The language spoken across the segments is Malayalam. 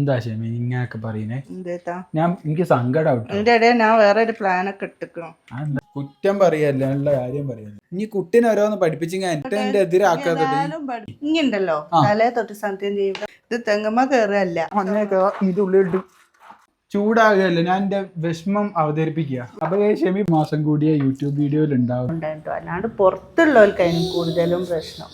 എന്താ ഷെമി ഇങ്ങനൊക്കെ പറയുന്നേ? ഞാൻ എനിക്ക് സങ്കടം ഞാൻ വേറെ ഒരു പ്ലാൻ ഒക്കെ ഇട്ടിക്കണം. കുറ്റം പറയല്ല നല്ല കാര്യം പറയല്ല ഇനി കുട്ടീനെ ഓരോന്ന് പഠിപ്പിച്ചെങ്കിൽ എന്റെ എന്റെ എതിരാക്കാതെ ഇങ്ങണ്ടല്ലോ തലേ തൊട്ട് സത്യം ചെയ്യുക ഇത് തെങ്ങമ്മ മണ്ണൊക്കെ ഇതിന്റെ ഉള്ളിലിട്ട് ചൂടാകുകയല്ല. ഞാൻ എന്റെ വിഷമം അവതരിപ്പിക്കുക. അപ്പൊ ഷെമി മാസം കൂടിയ യൂട്യൂബ് വീഡിയോയിൽ ഉണ്ടാവും അല്ലാണ്ട് പുറത്തുള്ളവർക്കായിരുന്നു കൂടുതലും പ്രശ്നം.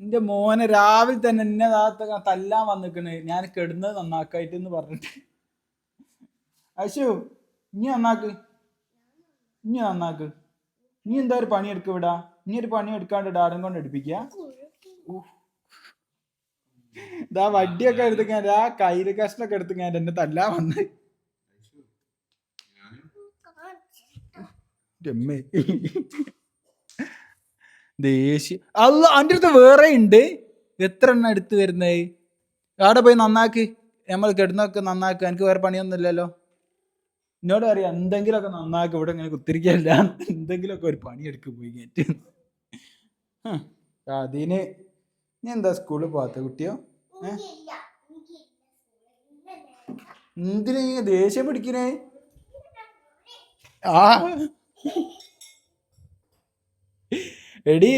എന്റെ മോനെ രാവിലെ തന്നെ എന്നെ താത്ത തല്ലാൻ വന്നിക്കണ്. ഞാൻ കെടുന്നത് നന്നാക്കായിട്ട് എന്ന് പറഞ്ഞിട്ട്. അശു ഇനി നന്നാക്ക്. ഇനി നന്നാക്ക്. നീ എന്താ ഒരു പണി എടുക്ക വിടാ നീ ഒരു പണി എടുക്കാണ്ട് ഡാഡും കൊണ്ട് എടുപ്പിക്ക. ഇതാ വടിയൊക്കെ എടുത്തുക്കാൻ ആ കയ്യിൽ കഷ്ണൊക്കെ എടുത്തുക്കാൻ എന്നെ തല്ലാൻ വന്ന്. രമ്മേ ദേഷ്യം. അല്ല എന്റെ അടുത്ത് വേറെ ഉണ്ട് എത്ര എണ്ണം എടുത്ത് വരുന്നത് അവിടെ പോയി നന്നാക്ക്. നമ്മൾ കിടന്നൊക്കെ നന്നാക്കുക എനിക്ക് വേറെ പണിയൊന്നുമില്ലല്ലോ. എന്നോട് അറിയാം എന്തെങ്കിലുമൊക്കെ നന്നാക്കുക ഇവിടെ ഇങ്ങനെ കുത്തിരിക്കല്ല. എന്തെങ്കിലുമൊക്കെ ഒരു പണി എടുക്ക് പോയി ഹും. അതിന് നീ എന്താ സ്കൂളിൽ പോകാത്ത കുട്ടിയോ? എന്തിനാ ദേഷ്യം പിടിക്കണേ? ആ. എടി.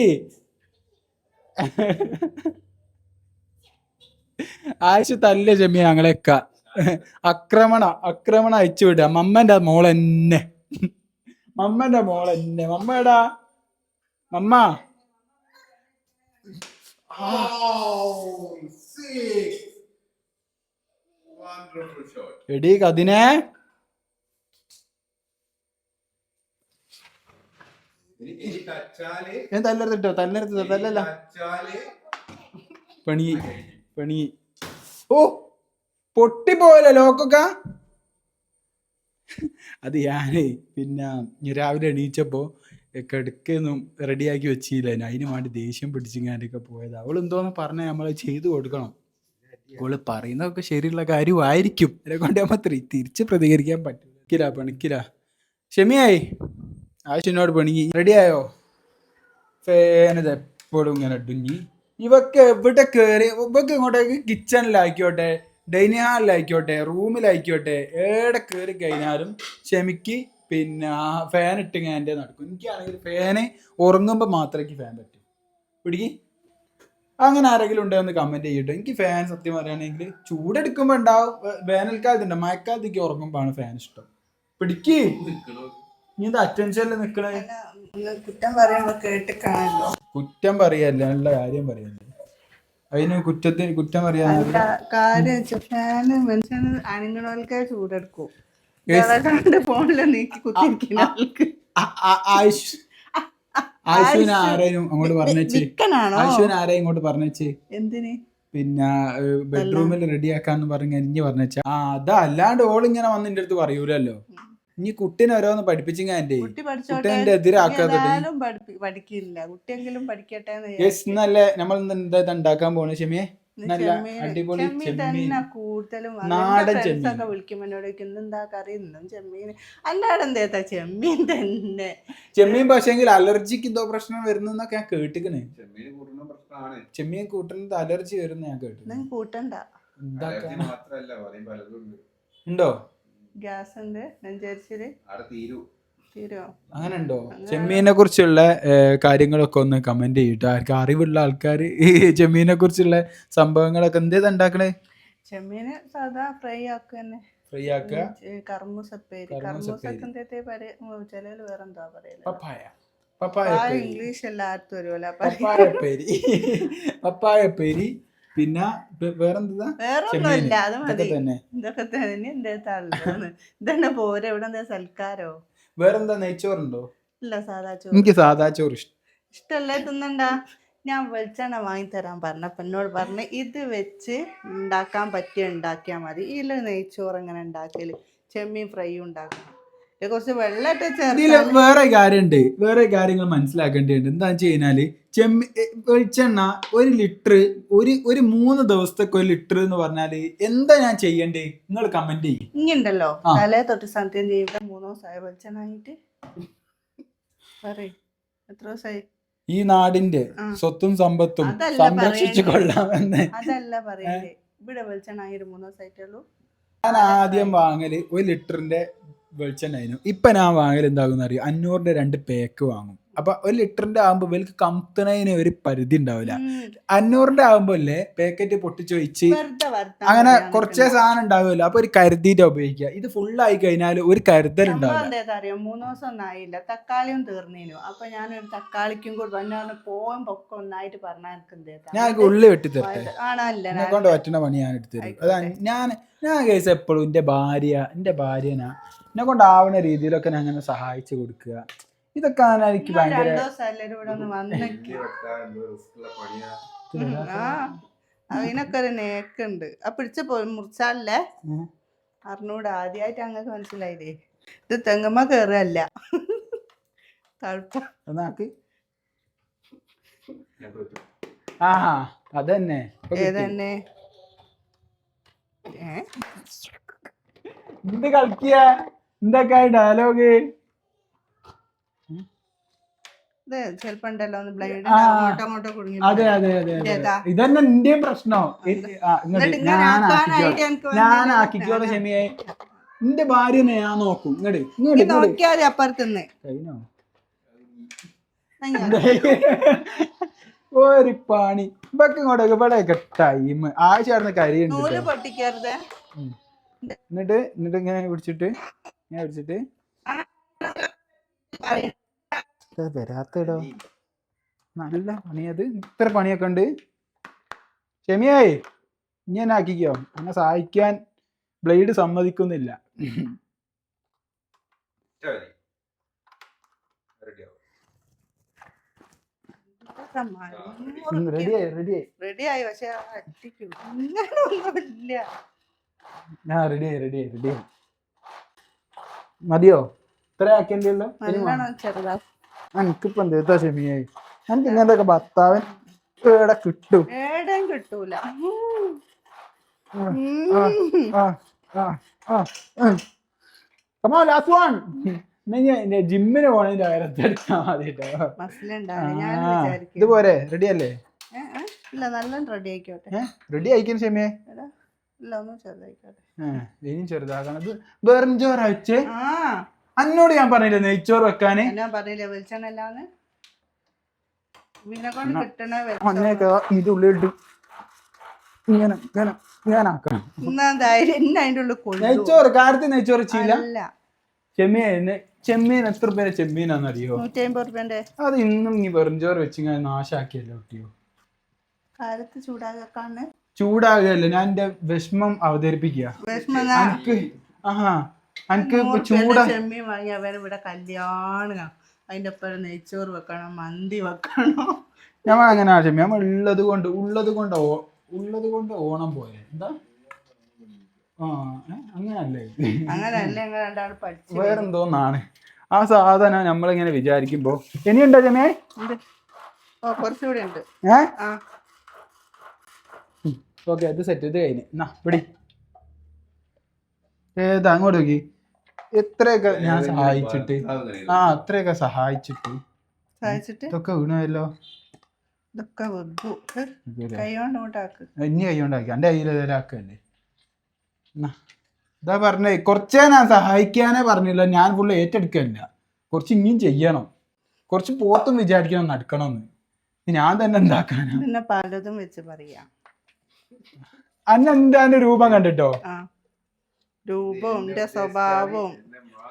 ആയിഷ തല്ല ജമിയ ഞങ്ങളെക്ക അക്രമണ അക്രമണ അയച്ചു വിടുക മമ്മന്റെ മോളെന്നെ. മമ്മന്റെ മോളെന്നെ. മമ്മടാ മമ്മ. എടി കതിനെ. ഞാൻ തല്ലരുത്തിട്ടോ തല്ലരുത്തോ തല്ലല്ല. പണി പണി ഓ പൊട്ടിപ്പോയല്ലോ ലോക്കൊക്കെ. അത് ഞാനേ പിന്നെ ഞാൻ രാവിലെ എണീച്ചപ്പോ കിടക്കൊന്നും റെഡിയാക്കി വെച്ചില്ല. അതിന് വേണ്ടി ദേഷ്യം പിടിച്ചിങ്ങാനൊക്കെ പോയത്. അവൾ എന്തോന്ന് പറഞ്ഞ നമ്മൾ ചെയ്തു കൊടുക്കണം. അവൾ പറയുന്നതൊക്കെ ശരിയുള്ള കാര്യമായിരിക്കും. അതിനെ കൊണ്ട് നമ്മൾ തിരിച്ച് പ്രതികരിക്കാൻ പറ്റില്ല. പണിക്കില്ല ക്ഷമിയായി ആവശ്യനോട് പണിങ്ങി. റെഡിയായോ ഫേനത് എപ്പോഴും ഇങ്ങനെ ഇടുങ്ങി. ഇവക്ക് എവിടെ കയറി ഇവക്ക് ഇങ്ങോട്ടേക്ക് കിച്ചണിലായിക്കോട്ടെ ഡൈനിങ് ഹാളിലായിക്കോട്ടെ റൂമിലായിക്കോട്ടെ എവിടെ കയറി കഴിഞ്ഞാലും ക്ഷമിക്ക് പിന്നെ ഫാൻ ഇട്ടിങ്ങ എന്റെ നടക്കും. എനിക്കാണെങ്കിൽ ഫാന് ഉറങ്ങുമ്പോൾ മാത്രമേ ഫാൻ പറ്റൂ. പിടിക്ക്. അങ്ങനെ ആരെങ്കിലും ഉണ്ടോ എന്ന് കമന്റ് ചെയ്യട്ടോ. എനിക്ക് ഫാൻ സത്യം പറയുകയാണെങ്കിൽ ചൂടെടുക്കുമ്പോൾ ഉണ്ടാവും. വേനൽക്കാലത്തുണ്ട് മഴക്കാലത്തേക്ക് ഉറങ്ങുമ്പോഴാണ് ഫാൻ ഇഷ്ടം. പിടിക്ക്. നീ അറ്റൻഷനിൽ നിക്കണേ? കുറ്റം പറയുമ്പോ കേട്ടിക്കാണല്ലോ. കുറ്റം പറയല്ല? നല്ല കാര്യം പറയല്ലേ? അതിന് കുറ്റത്തിന് കുറ്റം പറയാൻ കാര്യം ഫാന് മനുഷ്യന് അനങ്ങണവൽക്കേ ചൂടെടുക്കും. ഫോണിൽ നീക്കി ആൾക്ക്. ആരെയും അങ്ങോട്ട് പറഞ്ഞേച്ച്. ആരെയും ഇങ്ങോട്ട് പറഞ്ഞേച്ച്. എന്തിന്? പിന്നെ ബെഡ്റൂമിൽ റെഡിയാക്കാന്ന് പറഞ്ഞ ഇനി പറഞ്ഞേച്ച. ആ അതല്ലാണ്ട് അല്ലാണ്ട് ഓളിങ്ങനെ വന്ന് എന്റെ അടുത്ത് പറയൂലല്ലോ. ഇനി കുട്ടീനെ ഓരോന്ന് പഠിപ്പിച്ചിങ്ങ എന്റെ കുട്ടി പഠിച്ചോട്ടെ. ഏതായാലും പഠിപ്പി- പഠിക്കില്ല. കുട്ടിയെങ്കിലും പഠിക്കട്ടെ എന്ന് യെസ് നല്ല നമ്മൾ എന്താ ഇത് ഉണ്ടാക്കാൻ പോണേ നല്ല ചെമ്മീൻ അടിപൊളി ചെമ്മീൻ ചെമ്മീൻ തന്നെ കൂടുതലും നാടൻ ചെമ്മീൻ. ഒക്കെ വിളിക്കുമ്പോ എന്നോട് ചോദിക്കും, ഇന്നെന്താ കറി? ഇന്നും ചെമ്മീൻ അല്ലാടെ എന്തേത്താ ചെമ്മീൻ തന്നെ. ചെമ്മീൻ പക്ഷേങ്കിൽ അലർജിക്ക് എന്തോ പ്രശ്നം വരുന്നൊക്കെ ഞാൻ കേട്ടിക്കണേ. ചെമ്മീന് കൂടുന്ന പ്രശ്നമാണ് ചെമ്മീൻ കൂട്ടുന്നത് അലർജി വരുന്ന ഞാൻ കേട്ടു നിങ്ങൾ കൂട്ടണ്ട. അലർജി മാത്രല്ല പറയും പലതും ഉണ്ട്. ഉണ്ടോ? ഗ്യാസ് ഉണ്ട് നെഞ്ചരിച്ചിൽ അവിടെ തീരൂ. തീരോ? അങ്ങനെ ഉണ്ടോ ചെമ്മീനെ കുറിച്ചുള്ള കാര്യങ്ങളൊക്കെ ഒന്ന് കമന്റ് ചെയ്യട്ടോ ആർക്ക് അറിവുള്ള ആൾക്കാർ ഈ ചെമ്മീനെ കുറിച്ചുള്ള സംഭവങ്ങളൊക്കെ എന്തേതാ ഉണ്ടാക്കണേ ചെമ്മീന് സാധാ ഫ്രൈ ആക്കുക തന്നെ ഫ്രൈ ആക്കുക കർമ്മൂസപ്പേരി. കർമ്മൂസക്ക് എന്തേത്തെ ചിലര് വേറെന്താ പറയൽ? പപ്പായ. പപ്പായ ഇംഗ്ലീഷ് എല്ലാവർക്കും ഒരുപോലെ പപ്പായ പേരി പപ്പായ പേരി പിന്നെ വേറെന്താ? വേറെ ചെമ്മീൻ ഒന്നുമില്ല അത് മതി. തന്നെ. ഇതൊക്കെ തന്നെ ഇതന്നെ പോരെ? ഇവിടെ എന്താ സൽക്കാരോ? വേറെന്താ? നെയ്ച്ചോറുണ്ടോ? ഇല്ല സാധാ ചോറ്. എനിക്ക് സാധാ ചോറ് ഇഷ്ടം. ഇഷ്ടല്ലേ? തിന്നണ്ട? ഞാൻ വെളിച്ചെണ്ണ വാങ്ങിത്തരാൻ പറഞ്ഞപ്പോ എന്നോട് പറഞ്ഞ് ഇത് വെച്ച് ഉണ്ടാക്കാൻ പറ്റിയ ഉണ്ടാക്കിയാൽ മതി. ഇതിൽ നെയ്ച്ചോറ് എങ്ങനെ ഉണ്ടാക്കൽ? ചെമ്മീൻ ഫ്രൈ ഉണ്ടാക്കണം കുറച്ച് വെള്ളമിട്ട് ചേർത്ത് വേറെ കാര്യമുണ്ട് വേറെ കാര്യങ്ങൾ മനസ്സിലാക്കേണ്ടതുണ്ട്. എന്താണെന്ന് വെച്ച് കഴിഞ്ഞാൽ ചെമ്മി വെളിച്ചെണ്ണ ഒരു ലിറ്റർ ഒരു ഒരു മൂന്ന് ദിവസത്തേക്ക് ഒരു ലിറ്റർ എന്ന് പറഞ്ഞാൽ എന്താ ഞാൻ ചെയ്യണ്ടേ? നിങ്ങൾ കമന്റ് ചെയ്യും. ഇങ്ങണ്ടല്ലോ. തലേ തൊട്ട് സത്യം ചെയ്യുമ്പോ മൂന്ന് ദിവസമായി വെളിച്ചെണ്ണ ആയിട്ട് എത്ര ദിവസമായി ഈ നാടിന്റെ. സ്വത്തും സമ്പത്തും സംരക്ഷിച്ചു. കൊള്ളാമെന്ന്. അതല്ല പറയണ്ടേ ഇവിടെ വെളിച്ചെണ്ണ ഒരു മൂന്ന് ദിവസമായിട്ടുള്ളൂ ഞാൻ ആദ്യം വാങ്ങൽ ഒരു ലിറ്ററിന്റെ വെളിച്ചെണ്ണ ഇപ്പം ഇപ്പൊ ഞാൻ വാങ്ങൽ എന്താകുമെന്ന് അറിയോ? അഞ്ഞൂറിന്റെ രണ്ട് പേക്ക് വാങ്ങും. അപ്പൊ ഒരു ലിറ്ററിന്റെ ആകുമ്പോൾ ഇവർക്ക് കമ്പനതിന് ഒരു പരിധി ഉണ്ടാവില്ല. അഞ്ഞൂറിന്റെ ആകുമ്പോ അല്ലേ പാക്കറ്റ് പൊട്ടിച്ചൊഴിച്ച് അങ്ങനെ കുറച്ചേ സാധനം ഉണ്ടാവില്ല അപ്പൊ ഒരു കരുതിയിട്ട് ഉപയോഗിക്കുക. ഇത് ഫുൾ ആയി കഴിഞ്ഞാൽ ഒരു കരുതൽ ഉണ്ടാവില്ല. മൂന്ന് ദിവസം ഒന്നായില്ല. തക്കാളിയും തീർന്നേനു. അപ്പൊ ഞാനൊരു തക്കാളിക്കും കൂടി പറഞ്ഞു പോവാൻ പൊക്കെ ഒന്നായിട്ട് പറഞ്ഞാൽ ഞാൻ ഉള്ളി വെട്ടി തരട്ടെ. എന്നെ കൊണ്ട് പറ്റുന്ന പണി ഞാൻ എടുത്തു തരും. അതാ ഞാൻ ഞാൻ കേസ് എപ്പോഴും എന്റെ ഭാര്യ എന്റെ ഭാര്യനാ എന്നെ കൊണ്ടാവുന്ന രീതിയിലൊക്കെ ഞാൻ അങ്ങനെ സഹായിച്ചു കൊടുക്കുക. ഇതൊക്കെ എനിക്ക് ഭയങ്കര അതിനൊക്കെ ഒരു നേക്കുണ്ട്. ആ പിടിച്ച പോയി. അറിഞ്ഞൂടെ. ആദ്യമായിട്ട് അങ്ങക്ക് മനസ്സിലായില്ലേ? ഇത് തെങ്ങമ്മ കേറല്ല ആ അതന്നെ. ഏതന്നെ? ഏ? എന്ത് കളിക്കുക എന്തൊക്കെ ഡയലോഗ് അതെ അതെ അതെ? ഇതന്നെ നിന്റെ പ്രശ്നോ. ഞാൻ ആക്കിക്കോ ആക്കിക്കോളാം. നിന്റെ എന്റെ ഭാര്യനെ ഞാൻ നോക്കും. അപ്പുറത്തുനിന്ന് കഴിഞ്ഞോ? ഒരു പണി. ഇപ്പൊക്കെ ഇങ്ങോട്ടൊക്കെ ഇവിടെയൊക്കെ ടൈം ആവശ്യമായിരുന്നു കരിയുണ്ട്. എന്നിട്ട് എന്നിട്ട് ഇങ്ങനെ പിടിച്ചിട്ട് ഇങ്ങനെ പിടിച്ചിട്ട് വരാത്തടോ. നല്ല പണിയത് ഇത്ര പണിയൊക്കെ ഉണ്ട്. ക്ഷമിയായി ഇനി എന്നെ ആക്കിക്കോ. എന്നെ സഹായിക്കാൻ ബ്ലേഡ് സമ്മതിക്കുന്നില്ല. റെഡിയായി റെഡിയായി റെഡിയായി പക്ഷെ ആ റെഡിയായി റെഡിയായി റെഡിയായി മതിയോ? ഇത്ര ആക്കിയല്ലോ എനിക്കിപ്പോ എന്താ എനിക്ക് ഇങ്ങനത്തെ ഭർത്താവൻ കിട്ടും? ഏടേം കിട്ടൂല. ജിമ്മിന് പോണതിന്റെ കാര്യത്തെ എടുത്താൽ മതി കേട്ടോ മസിലുണ്ടാവില്ല ഞാൻ ആ, വിചാരിക്കും ഇതുപോരെ റെഡി അല്ലേ? ആയിക്കോട്ടെ. റെഡി ആയിക്കാൻ ക്ഷമിയേ ഇനിയും ചെറുതാക്കണം. ഇത് വെറും ചോറ് വെച്ചേ. അന്നോട് ഞാൻ പറഞ്ഞില്ല നെയ്ച്ചോറ് വെക്കാന്? ഞാൻ പറഞ്ഞില്ലേ വെളിച്ചെണ്ണല്ലാന്ന് ഉള്ളിലിട്ട് ഇങ്ങനെ ആക്കണം. നെയ്ച്ചോറ് കാര്യത്തിൽ നെയ്ച്ചോറ് ചെയ്യില്ല ചെമ്മീൻ ചെമ്മീൻ എത്ര പേരെ ചെമ്മീനാന്നറിയോ? അറിയോ അത് ഇന്നും നീ വെറും ചോറ് വെച്ചിങ്ങനെ നാശാക്കിയല്ലോ കുട്ടിയോ. കാലത്ത് ചൂടാക്കാണ് ചൂടാകുകയല്ല? ഞാൻ എന്റെ വിഷമം അവതരിപ്പിക്കുക. എനിക്ക് ആഹാ. എനിക്ക് ചൂടാ ചെമ്മീൻ വാങ്ങി അവരെ ഇവിടെ കല്യാണം അതിന്റെ ഒപ്പം നെയ്ച്ചോറ് വെക്കണം മന്തി വെക്കണം. ഞമ്മൾ അങ്ങനെ ചെമ്മീൻ നമ്മൾ ഉള്ളത് കൊണ്ട് ഉള്ളത് കൊണ്ട് ഉള്ളത് കൊണ്ട് ഓണം പോലെ എന്താ? ആ അങ്ങനല്ലേ? അങ്ങനല്ലേ വേറെന്തോന്നാണ്. ആ സാധനം നമ്മളിങ്ങനെ വിചാരിക്കുമ്പോ ഇനിയുണ്ടോ ചെമ്മേ കുറച്ചുകൂടി ഉണ്ട്. ഏഹ് ആ. ഓക്കെ അത് സെറ്റ് ഇത് കഴിഞ്ഞ്. എന്നാ പിടി. ഏതാ അങ്ങോട്ട് നോക്കി. എത്രയൊക്കെ ഞാൻ സഹായിച്ചിട്ട്? ആ അത്രയൊക്കെ സഹായിച്ചിട്ട്. സഹായിച്ചിട്ട്? ഇതൊക്കെ വീണല്ലോ ഇതൊക്കെ ഇങ്ങോട്ടാക്ക് ഇനി കൈകൊണ്ടാക്കി. എന്റെ കയ്യിൽ എന്നാ ഇതാ പറഞ്ഞേ. കുറച്ചേ ഞാൻ സഹായിക്കാനേ പറഞ്ഞില്ല. ഞാൻ ഫുള്ള് ഏറ്റെടുക്കല്ല കുറച്ച് ഇനിയും ചെയ്യണം. കുറച്ച് പോത്തും വിചാരിക്കണം നടക്കണം ഞാൻ തന്നെ എന്താക്കാനാ? പിന്നെ പലതും വെച്ച് പറയാം. അന്ന എന്താന്റെ രൂപം കണ്ടിട്ടോ? രൂപമുണ്ട് രൂപവും എന്റെ സ്വഭാവവും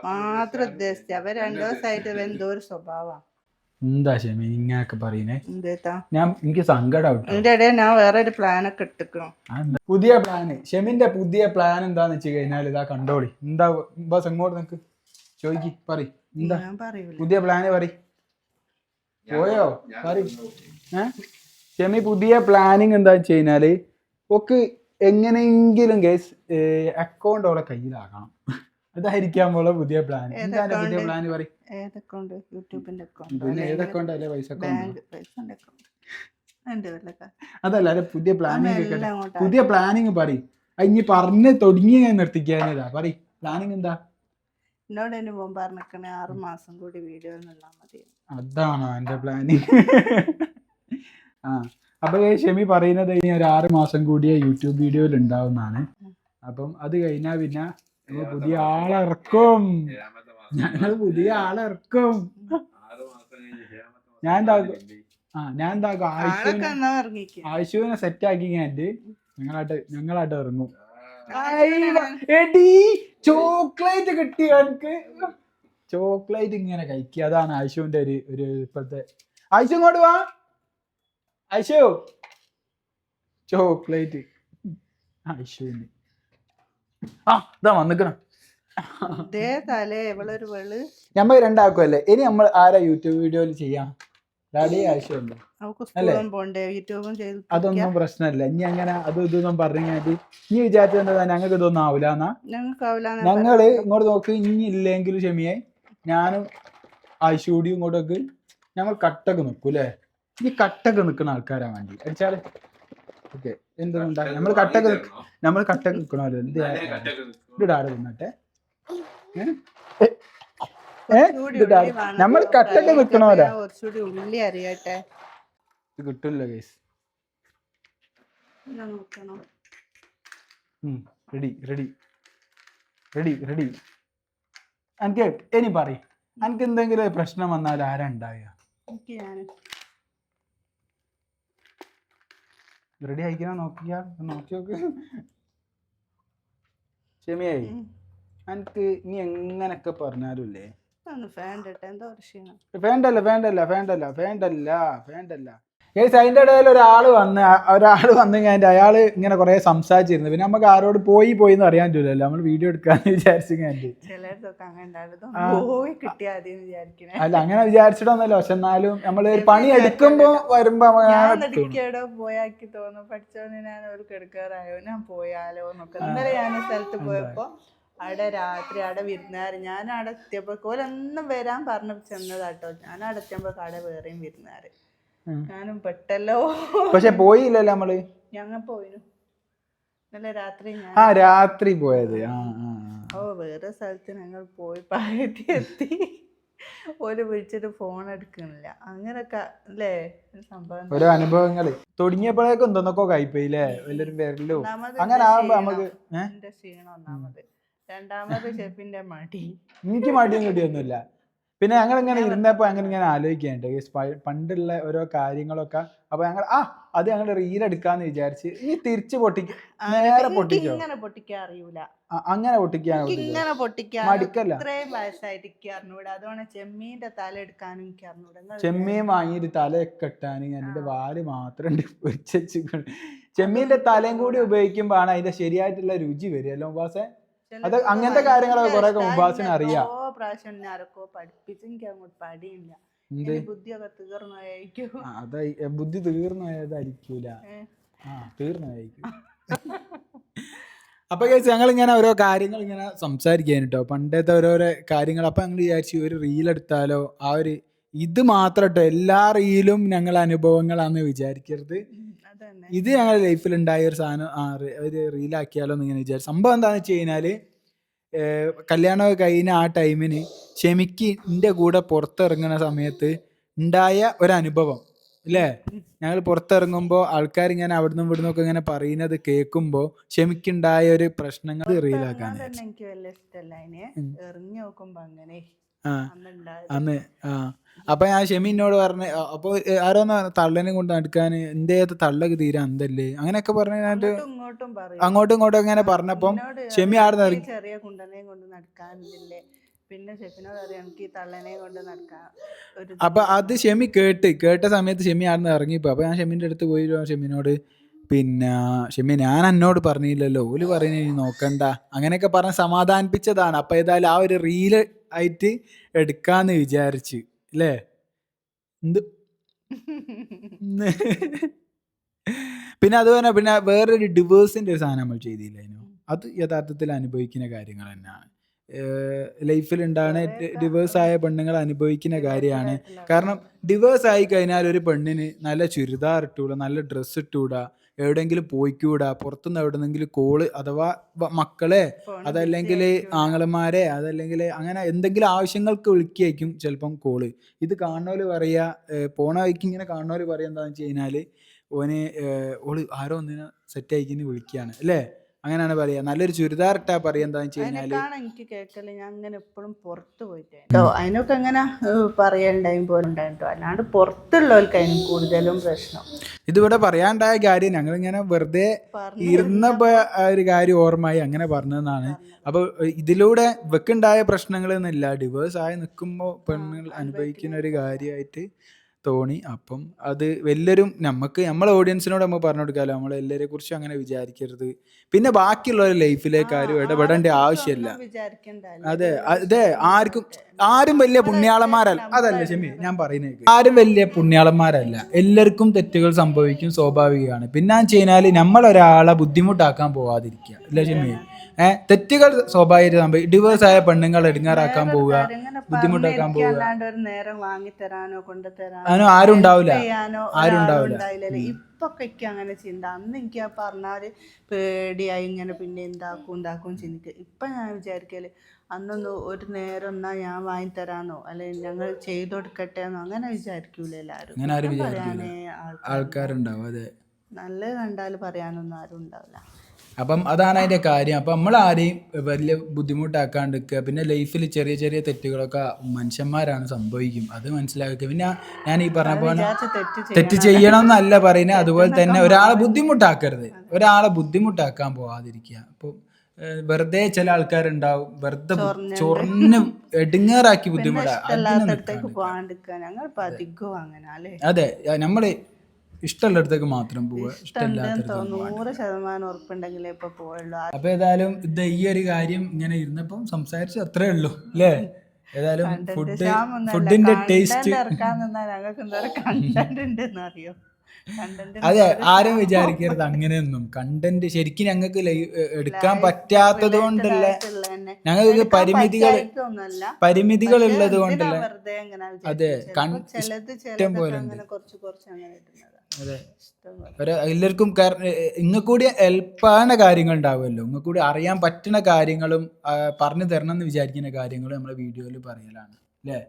മാത്രം ഉദ്ദേശിച്ച. അവ രണ്ടു ദിവസമായിട്ട് എന്തോ ഒരു സ്വഭാവം. എന്താ ക്ഷമി ഇങ്ങനെയൊക്കെ പറയുന്നേ? ഞാൻ എനിക്ക് സങ്കടം ഞാൻ വേറെ ഒരു പ്ലാനൊക്കെ ഇട്ടിക്കണം? പുതിയ പ്ലാന് ഷെമിന്റെ പുതിയ പ്ലാൻ എന്താന്ന് വെച്ച് കഴിഞ്ഞാൽ ഇതാ കണ്ടോളി. എന്താ ബസ് എങ്ങോട്ട് നിനക്ക്? ചോദിക്ക് പറ എന്താ? പുതിയ പ്ലാന് പറ പോയോ? പറ ഷെമി പുതിയ പ്ലാനിങ് എന്താ വെച്ച് കഴിഞ്ഞാൽ ഒക്കെ എങ്ങനെയെങ്കിലും കേസ് അക്കൗണ്ട് അവളെ കയ്യിലാക്കണം അതായിരിക്കാം അവളെ പുതിയ പ്ലാൻ എന്താ പുതിയ പ്ലാൻ പറയും? ഏത് അക്കൗണ്ട് യൂട്യൂബിന്റെ അക്കൗണ്ട് പിന്നെ ഏത് അക്കൗണ്ട് അല്ലേ പൈസ അക്കൗണ്ട് അതല്ല അല്ലെ പുതിയ പ്ലാനിങ് പുതിയ പ്ലാനിങ് പറ ഇനി പറഞ്ഞ് തുടങ്ങി ഞാൻ നിർത്തിക്കാനതാ പറ പ്ലാനിങ് എന്താ? എന്നോട് എന്നെ പോകാൻ പറഞ്ഞിക്കണേ ആറ് മാസം കൂടി വീഡിയോ നിന്നാ മതി അതാണോ എന്റെ പ്ലാനിങ് ആ. അപ്പൊ ഈ ഷെമി പറയുന്നത് ഇനി ഒരു ആറ് മാസം കൂടിയ യൂട്യൂബ് വീഡിയോയിൽ ഉണ്ടാവുന്നതാണ് അപ്പം അത് കഴിഞ്ഞാൽ പിന്നെ പുതിയ ആളിറക്കും. ഞങ്ങൾ പുതിയ ആളിറക്കും. ആറ് മാസം കഴിഞ്ഞ് ഞാൻ എന്താക്കും? ആ ഞാൻ എന്താക്കും ആയിഷുവിനെ ആയിഷുവിനെ സെറ്റ് ആക്കി കഴിഞ്ഞിട്ട് ഞങ്ങളായിട്ട് ഞങ്ങളായിട്ട് ഇറങ്ങും. എടി ചോക്ലേറ്റ് കിട്ടി എനിക്ക് ചോക്ലേറ്റ് ഇങ്ങനെ കഴിക്കുക അതാണ് ആയിഷുവിന്റെ ഒരു ഒരു ഇപ്പോഴത്തെ ആയിഷു ഇങ്ങോട്ട് വാ. ആയിഷു ചോക്ലേറ്റ് ആയിഷുവിന് ആ ഇതാ വന്നിക്കണം. ഇതേ തലേ ഇവളൊരു വെൾ. നമ്മൾ രണ്ടാക്കുമല്ലേ ഇനി നമ്മൾ ആരാ യൂട്യൂബ് വീഡിയോയിൽ ചെയ്യാം? ഡാഡി ആവശ്യമുണ്ട് അവൾക്ക് അല്ലേ? പോണ്ടേ? യൂട്യൂബും ചെയ്ത് അതൊന്നും പ്രശ്നമല്ല ഇനി അങ്ങനെ അത് ഇതൊന്നും പറഞ്ഞു കഴിഞ്ഞാൽ ഇനി വിചാരിച്ചത് ഞങ്ങൾക്ക് ഇതൊന്നും ആവില്ല എന്നാ? ഞങ്ങൾക്ക് ഞങ്ങൾ ഇങ്ങോട്ട് നോക്ക് ഇനി ഇല്ലെങ്കിൽ ക്ഷമിയെ ഞാനും ആയിഷൂടിയും ഇങ്ങോട്ടൊക്കെ ഞങ്ങൾ കട്ടൊക്കെ നിൽക്കും അല്ലേ ഈ കട്ടൊക്കെ നിൽക്കുന്ന ആൾക്കാരാ വേണ്ടി അടിച്ചാൽ. ഓക്കെ. എന്തുകൊണ്ടാ നമ്മൾ കട്ടൊക്കെ നമ്മൾ കട്ടൊക്കെ നിൽക്കണമല്ലോ എന്ത് ഞാനേ കട്ടൊക്കെ നിൽക്കും. ഇത് ഡാഡ് തിന്നട്ടെ? നമ്മൾ കട്ടൊക്കെ കുറച്ചുകൂടി ഉള്ളി അറിയട്ടെ. ഇത് കിട്ടില്ല നോക്കണം. റെഡി റെഡി റെഡി റെഡി എനിക്ക് ഇനി പറയും. എനിക്ക് എന്തെങ്കിലും പ്രശ്നം വന്നാൽ ആരാ ഉണ്ടാവുക എനിക്ക് ഞാൻ റെഡി ആയിക്കണ നോക്കിയാ നോക്കി നോക്ക്. ക്ഷമയായി എനിക്ക് ഇനി എങ്ങനൊക്കെ പറഞ്ഞാലും ഇല്ലേ ഒന്ന് ഫാൻ ഇട്ടെ എന്താ ഫാൻഡല്ല വേണ്ടല്ല വേണ്ടല്ല വേണ്ടല്ല വേണ്ടല്ല വേണ്ടല്ല. ഏസ് അതിന്റെ ഇടയിൽ ഒരാൾ വന്ന് ഒരാൾ വന്ന് കഴിഞ്ഞിട്ട് അയാൾ ഇങ്ങനെ കുറേ സംസാരിച്ചിരുന്നു. പിന്നെ നമുക്ക് ആരോട് പോയി പോയി എന്ന് അറിയാൻ പറ്റില്ലല്ലോ നമ്മൾ വീഡിയോ എടുക്കാന്ന് വിചാരിച്ചു വിചാരിക്കണേ. അല്ല അങ്ങനെ വിചാരിച്ചിട്ടൊന്നുമല്ലോ. പക്ഷെ എന്നാലും നമ്മൾ പണി എടുക്കുമ്പോൾ വരുമ്പോ പോയാക്കി തോന്നും ഞാൻ ഒരു കെടുക്കാറായോ? ഞാൻ പോയാലോ എന്നൊക്കെ. ഇന്നലെ ഞാൻ സ്ഥലത്ത് പോയപ്പോ അവിടെ രാത്രി അവിടെ വിരുന്നുകാർ ഞാൻ അവിടെ എത്തിയപ്പോൾ ഓലൊന്നും വരാൻ പറഞ്ഞു ചെന്നതാട്ടോ. ഞാൻ അവിടെ എത്തിയപ്പോൾ അവിടെ വേറെയും വിരുന്നുകാര്. ഉം. ഞാനും പെട്ടല്ലോ. പക്ഷെ പോയില്ലല്ലോ നമ്മൾ? ഞങ്ങൾ പോയിരുന്നു ഇന്നലെ രാത്രി ഞാൻ ആ രാത്രി പോയത്. ആ. ഓ വേറെ സ്ഥലത്ത് ഞങ്ങൾ പോയി പായത്തി എത്തി. ഒരു വിളിച്ചിട്ട് ഫോൺ എടുക്കണില്ല. അങ്ങനൊക്കെ അല്ലേ? ഒരു സംഭവം ഓരോ അനുഭവങ്ങൾ. തുടങ്ങിയപ്പോഴേക്കും എന്തൊന്നൊക്കെ കൈപ്പോയില്ലേ വലിയൊരു വിരലോ ഒന്നാമത് അങ്ങനെ ആവുമ്പോ നമുക്ക് ഏ? എന്റെ ക്ഷീണം ഒന്നാമത്. രണ്ടാമത് ഷെഫിന്റെ മടി. എനിക്ക് മടിയൊന്നും കിട്ടിയൊന്നുമില്ല പിന്നെ ഞങ്ങൾ ഇങ്ങനെ ഇരുന്നപ്പോ അങ്ങനെ ഇങ്ങനെ ആലോചിക്കുന്നുണ്ട് പണ്ടുള്ള ഓരോ കാര്യങ്ങളൊക്കെ അപ്പൊ ഞങ്ങൾ ആ അത് ഞങ്ങൾ റീൽ എടുക്കാന്ന് വിചാരിച്ച് ഈ തിരിച്ചു പൊട്ടിക്കും നേരെ പൊട്ടിക്കും? ഇങ്ങനെ പൊട്ടിക്കാൻ അറിയൂല. അങ്ങനെ പൊട്ടിക്കാൻ ഇങ്ങനെ പൊട്ടിക്കാൻ മടിക്കല്ല. ഇത്രയും വയസ്സായിട്ട് എനിക്ക് അറിഞ്ഞൂടാ. അതുകൊണ്ട് ചെമ്മീന്റെ തല എടുക്കാനും എനിക്ക് അറിഞ്ഞൂടാ. നിങ്ങൾ ചെമ്മീൻ വാങ്ങിയിട്ട് തലയൊക്കെ ഇട്ടാനും എന്റെ വാൽ മാത്രം ചെമ്മീന്റെ തലയും കൂടി ഉപയോഗിക്കുമ്പോഴാണ് അതിന്റെ ശരിയായിട്ടുള്ള രുചി വരികയല്ലോ ഉപാസെ അത് അങ്ങനത്തെ കാര്യങ്ങളൊക്കെ കൊറേ മുബാസിന് അറിയാം. പ്രാവശ്യം ആരൊക്കെ പഠിപ്പിച്ച് എനിക്ക് അങ്ങോട്ട് പടിയില്ല. ബുദ്ധിയൊക്കെ തീർന്നായിരിക്കും ആ, ബുദ്ധി തീർന്നു പോയതായിരിക്കൂല ആ തീർന്നു അപ്പൊ കേസ് ഞങ്ങൾ ഇങ്ങനെ ഓരോ കാര്യങ്ങൾ ഇങ്ങനെ സംസാരിക്കാൻ കേട്ടോ പണ്ടത്തെ ഓരോരോ കാര്യങ്ങൾ. അപ്പൊ ഞങ്ങൾ വിചാരിച്ചു ഒരു റീൽ എടുത്താലോ ആ ഒരു ഇത് മാത്രട്ടോ എല്ലാ റീലും ഞങ്ങൾ അനുഭവങ്ങളാന്ന് വിചാരിക്കരുത്. ഇത് ഞങ്ങളുടെ ലൈഫിൽ ഉണ്ടായ ഒരു സാധനം ആ ഒരു റീലാക്കിയാലോ എന്ന് ഇങ്ങനെ വിചാരിച്ചു. സംഭവം എന്താണെന്ന് വെച്ച് കഴിഞ്ഞാൽ കല്യാണമൊക്കെ കഴിഞ്ഞ ആ ടൈമിന് ഷെമിക്ക് എന്റെ കൂടെ പുറത്തിറങ്ങുന്ന സമയത്ത് ഉണ്ടായ ഒരു അനുഭവം അല്ലേ ഞങ്ങൾ പുറത്തിറങ്ങുമ്പോൾ ആൾക്കാർ ഇങ്ങനെ അവിടുന്ന് ഇവിടുന്ന് ഒക്കെ ഇങ്ങനെ പറയുന്നത് കേൾക്കുമ്പോൾ ക്ഷമിക്കുണ്ടായ ഒരു പ്രശ്നങ്ങൾ റീലാക്കാൻ എനിക്ക് വലിയ ഇഷ്ടമല്ല. എറിഞ്ഞു നോക്കുമ്പോ അങ്ങനെ. ആ. അന്നുണ്ടായത്. അന്ന് ആ. അപ്പൊ ഞാൻ ഷെമി എന്നോട് പറഞ്ഞ അപ്പൊ ആരോന്ന് തള്ളനെ കൊണ്ട് നടക്കാൻ എന്റെ തള്ളക്ക് തീരെ അന്തല്ലേ? അങ്ങനെയൊക്കെ പറഞ്ഞിട്ട് അങ്ങോട്ടും ഇങ്ങോട്ടും പറയും. അങ്ങോട്ടും ഇങ്ങോട്ടും ഇങ്ങനെ പറഞ്ഞപ്പം എന്നോട് ഷെമി എനിക്ക് ഈ ചെറിയ കുണ്ടനെയും കൊണ്ട് നടക്കാനില്ലേ? പിന്നെ ഷെഫിനോട് അറിയാം എനിക്ക് ഈ തള്ളനെയും കൊണ്ട് നടക്കാൻ ഒരു അപ്പൊ അത് ഷെമി കേട്ട് കേട്ട സമയത്ത് ഷെമി ആടുന്ന് ഇറങ്ങിപ്പോ അപ്പൊ ഞാൻ ഷെമിന്റെ അടുത്ത് പോയി ഷെമിനോട് പിന്നെ ഷെമി ഞാൻ എന്നോട് പറഞ്ഞില്ലല്ലോ. ഓൽ പറയുന്ന നീ നോക്കണ്ട. അങ്ങനെയൊക്കെ പറഞ്ഞ് സമാധാനിപ്പിച്ചതാണ്. അപ്പൊ ഏതായാലും ആ ഒരു റീൽ ആയിട്ട് എടുക്കാന്ന് വിചാരിച്ച് അല്ലേ? എന്ത്? പിന്നെ അതുപോലെ പിന്നെ വേറൊരു ഡിവേഴ്സിന്റെ ഒരു സാധനം നമ്മൾ ചെയ്തില്ലായിരുന്നു. അത് യഥാർത്ഥത്തിൽ അനുഭവിക്കുന്ന കാര്യങ്ങൾ തന്നെയാണ്. ലൈഫിൽ ഉണ്ടാകുന്ന ഡിവേഴ്സ് ആയ പെണ്ണുങ്ങൾ അനുഭവിക്കുന്ന കാര്യമാണ്. കാരണം ഡിവേഴ്സ് ആയി കഴിഞ്ഞാൽ ഒരു പെണ്ണിന് നല്ല ചുരിദാർ ഇട്ടൂടാ നല്ല ഡ്രസ്സ് ഇട്ടൂടാ എവിടെയെങ്കിലും പോയിക്കൂടാ? പുറത്തുനിന്ന് എവിടെന്നെങ്കിലും കോൾ അഥവാ മക്കളെ അതല്ലെങ്കിൽ ആങ്ങളമാരെ അതല്ലെങ്കിൽ അങ്ങനെ എന്തെങ്കിലും ആവശ്യങ്ങൾക്ക് വിളിക്കുകയായിരിക്കും ചിലപ്പം കോൾ ഇത് കാണുന്നവര് പറയുക പോണ വഴിക്ക് ഇങ്ങനെ കാണുന്നവര് പറയുക എന്താണെന്ന് വെച്ച് കഴിഞ്ഞാൽ ഓന് ഓൾ ആരോ ഒന്നിനെ സെറ്റ് ആയിക്കിന്ന് വിളിക്കുകയാണ് അല്ലേ? അങ്ങനെയാണ് പറയാ നല്ലൊരു ചുരിദാർ ഇട്ടാ പറയാ എന്താന്ന് വെച്ച് കഴിഞ്ഞാൽ. അതിനൊക്കെയാണ് എനിക്ക് കേൾക്കൽ ഞാൻ അങ്ങനെ എപ്പോഴും പുറത്ത് പോയിട്ട്. കേട്ടോ അതിനൊക്കെ അങ്ങനെ പറയണ്ടായും പോലെ ഉണ്ടായിട്ടോ അല്ലാണ്ട് പുറത്തുള്ളവർക്ക് അതിന് കൂടുതലും പ്രശ്നം. ഇതിവിടെ പറയാണ്ടായ കാര്യം ഞങ്ങളിങ്ങനെ വെറുതെ പറഞ്ഞു ഇരുന്നപ്പോ ആ ഒരു കാര്യം ഓർമ്മയായി അങ്ങനെ പറഞ്ഞതെന്നാണ്. അപ്പൊ ഇതിലൂടെ ഇവക്കുണ്ടായ പ്രശ്നങ്ങൾ എന്നല്ല ഡിവേഴ്സ് ആയി നിൽക്കുമ്പോൾ പെണ്ണുങ്ങൾ അനുഭവിക്കുന്ന ഒരു കാര്യമായിട്ട് തോന്നി അപ്പം അത് വലിയൊരു നമുക്ക് നമ്മൾ ഓഡിയൻസിനോട് നമ്മൾ പറഞ്ഞു കൊടുക്കാമല്ലോ നമ്മൾ എല്ലാവരെ കുറിച്ചും അങ്ങനെ വിചാരിക്കരുത്. പിന്നെ ബാക്കിയുള്ളവരുടെ ലൈഫിലേക്ക് ആരും ഇടപെടേണ്ട ആവശ്യമില്ല. അതെ അതെ ആർക്കും ആരും വലിയ പുണ്യാളന്മാരല്ല. അതല്ല ഷമി ഞാൻ പറയുന്നത് ആരും വലിയ പുണ്യാളന്മാരല്ല. എല്ലാവർക്കും തെറ്റുകൾ സംഭവിക്കും സ്വാഭാവികമാണ്. പിന്നെ വെച്ച് കഴിഞ്ഞാൽ നമ്മൾ ഒരാളെ ബുദ്ധിമുട്ടാക്കാൻ പോവാതിരിക്കുക. അല്ലേ ഷമി? ഏഹ് തെറ്റുകൾ സ്വാഭാവിക ഡിവേഴ്സായ ഡിവേഴ്സ് ആയ പെണ്ണുങ്ങൾ എടുങ്ങാറാക്കാൻ പോവുക. ബുദ്ധിമുട്ടാക്കാൻ അല്ലാണ്ട് ഒരു നേരം വാങ്ങിത്തരാനോ കൊണ്ടുതരാനോ തരാനോ ആരും ഉണ്ടാവില്ല ആരും ഉണ്ടാവില്ല. ഇപ്പൊ ഒക്കെ അങ്ങനെ ചിന്ത. അന്ന് എനിക്ക് ആ പറഞ്ഞാൽ പേടിയായി ഇങ്ങനെ പിന്നെ എന്താക്കും എന്താക്കും ചിന്തിക്കുക ഇപ്പൊ ഞാൻ വിചാരിക്കൽ അന്നൊന്ന് ഒരു നേരം എന്നാ ഞാൻ വാങ്ങിത്തരാന്നോ അല്ലെങ്കിൽ ഞങ്ങൾ ചെയ്തു കൊടുക്കട്ടെ എന്നോ അങ്ങനെ വിചാരിക്കൂല എല്ലാരും. പറയാനേ ആൾക്കാരുണ്ടാവും. അതെ. നല്ലത് കണ്ടാൽ പറയാനൊന്നും ആരും ഉണ്ടാവില്ല അപ്പം അതാണ് അതിന്റെ കാര്യം. അപ്പം നമ്മൾ ആരെയും വലിയ ബുദ്ധിമുട്ടാക്കാണ്ടിരിക്കുക. പിന്നെ ലൈഫിൽ ചെറിയ ചെറിയ തെറ്റുകളൊക്കെ മനുഷ്യന്മാരാണ് സംഭവിക്കും. അത് മനസ്സിലാക്കുക. പിന്നെ ഞാൻ ഈ പറഞ്ഞ പോലെ തെറ്റ് ചെയ്യണം. എന്നല്ല പറയുന്നത്. അതുപോലെ തന്നെ ഒരാളെ ബുദ്ധിമുട്ടാക്കരുത്. ഒരാളെ ബുദ്ധിമുട്ടാക്കാൻ പോകാതിരിക്കുക അപ്പോൾ വെറുതെ ചില ആൾക്കാരുണ്ടാവും. വെറുതെ ചൊറിഞ്ഞ്. എടുങ്ങേറാക്കി ബുദ്ധിമുട്ടാ. അതെ. നമ്മൾ ഇഷ്ടമുള്ളിടത്തേക്ക് മാത്രം പോവുക. നൂറ് ശതമാനം ഉറപ്പുണ്ടെങ്കിലേ ഇപ്പൊ പോവുള്ളൂ. അപ്പൊ ഏതായാലും ഇത് ഈ ഒരു കാര്യം ഇങ്ങനെ ഇരുന്നപ്പം സംസാരിച്ചു അത്രേ ഉള്ളൂ അല്ലേ? ഏതായാലും ഫുഡ് ഫുഡിന്റെ ടേസ്റ്റ് അറിയോ അതെ ആരും വിചാരിക്കരുത് അങ്ങനെയൊന്നും. കണ്ടന്റ് ശരിക്കും ഞങ്ങൾക്ക് എടുക്കാൻ പറ്റാത്തത് കൊണ്ടല്ല. ഞങ്ങൾക്ക് പരിമിതികൾ പരിമിതികൾ ഉള്ളത് കൊണ്ടല്ല. അതെ, ഇഷ്ടം പോലെ ഉണ്ട്. അതെ. എല്ലാവർക്കും ഇങ്ങ കൂടി ഹെൽപ്പാണ് കാര്യങ്ങൾ ഉണ്ടാവുമല്ലോ ഇങ്ങ കൂടി അറിയാൻ പറ്റുന്ന കാര്യങ്ങളും പറഞ്ഞു തരണം എന്ന് വിചാരിക്കുന്ന കാര്യങ്ങളും നമ്മളെ വീഡിയോയിൽ പറയലാണ്. അല്ലേ?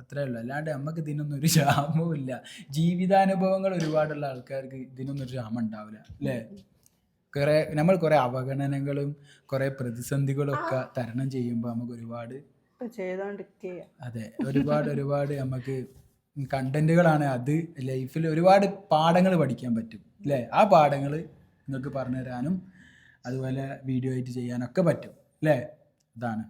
അത്രേ ഉള്ളൂ. അല്ലാണ്ട് നമുക്ക് ഇതിനൊന്നും ഒരു ക്ഷാമവും ഇല്ല ജീവിതാനുഭവങ്ങൾ ഒരുപാടുള്ള ആൾക്കാർക്ക് ഇതിനൊന്നും ഒരു ക്ഷാമം ഉണ്ടാവില്ല. അല്ലേ? കുറെ നമ്മൾ കുറെ അവഗണനകളും കുറെ പ്രതിസന്ധികളും ഒക്കെ തരണം ചെയ്യുമ്പോൾ നമുക്ക് ഒരുപാട് അതെ ഒരുപാട് ഒരുപാട് നമുക്ക് കണ്ടന്റുകളാണ് അത് ലൈഫിൽ ഒരുപാട് പാഠങ്ങൾ പഠിക്കാൻ പറ്റും അല്ലേ ആ പാഠങ്ങൾ നിങ്ങൾക്ക് പറഞ്ഞു തരാനും അതുപോലെ വീഡിയോ ആയിട്ട് ചെയ്യാനൊക്കെ പറ്റും അല്ലേ അതാണ്.